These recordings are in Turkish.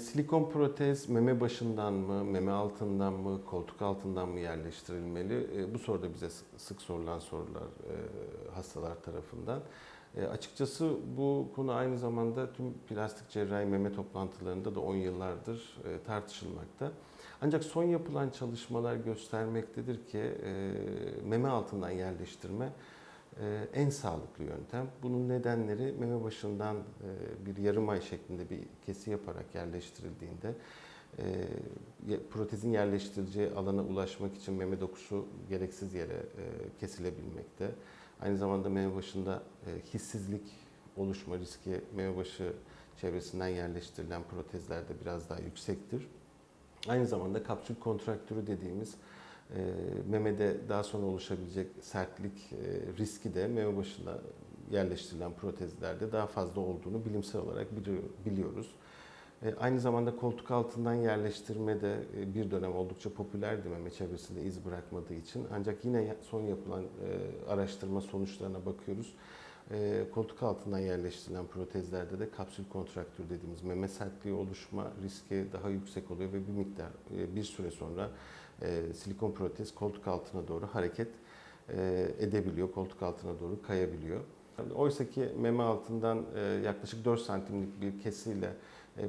Silikon protez meme başından mı, meme altından mı, koltuk altından mı yerleştirilmeli? E, Bu soru da bize sı- sık sorulan sorular e, hastalar tarafından. E, Açıkçası bu konu aynı zamanda tüm plastik cerrahi meme toplantılarında da 10 yıllardır tartışılmakta. Ancak son yapılan çalışmalar göstermektedir ki meme altından yerleştirme en sağlıklı yöntem. Bunun nedenleri meme başından e, bir yarım ay şeklinde bir kesi yaparak yerleştirildiğinde e, protezin yerleştirileceği alana ulaşmak için meme dokusu gereksiz yere e, kesilebilmekte. Aynı zamanda meme başında e, hissizlik oluşma riski meme başı çevresinden yerleştirilen protezlerde biraz daha yüksektir. Aynı zamanda kapsül kontraktürü dediğimiz e, memede daha sonra oluşabilecek sertlik e, riski de meme başına yerleştirilen protezlerde daha fazla olduğunu bilimsel olarak biliyor- biliyoruz. E, Aynı zamanda koltuk altından yerleştirme de e, bir dönem oldukça popülerdi meme çevresinde iz bırakmadığı için. Ancak yine son yapılan e, araştırma sonuçlarına bakıyoruz. E, Koltuk altından yerleştirilen protezlerde de kapsül kontraktür dediğimiz meme sertliği oluşma riski daha yüksek oluyor ve bir miktar e, bir süre sonra e, silikon protez koltuk altına doğru hareket e, edebiliyor, koltuk altına doğru kayabiliyor. Oysa ki meme altından e, yaklaşık 4 santimlik bir kesiyle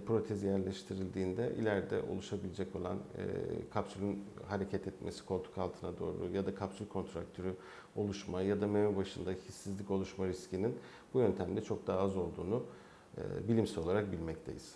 protez yerleştirildiğinde ileride oluşabilecek olan e, kapsülün hareket etmesi koltuk altına doğru ya da kapsül kontraktürü oluşma ya da meme başında hissizlik oluşma riskinin bu yöntemde çok daha az olduğunu e, bilimsel olarak bilmekteyiz.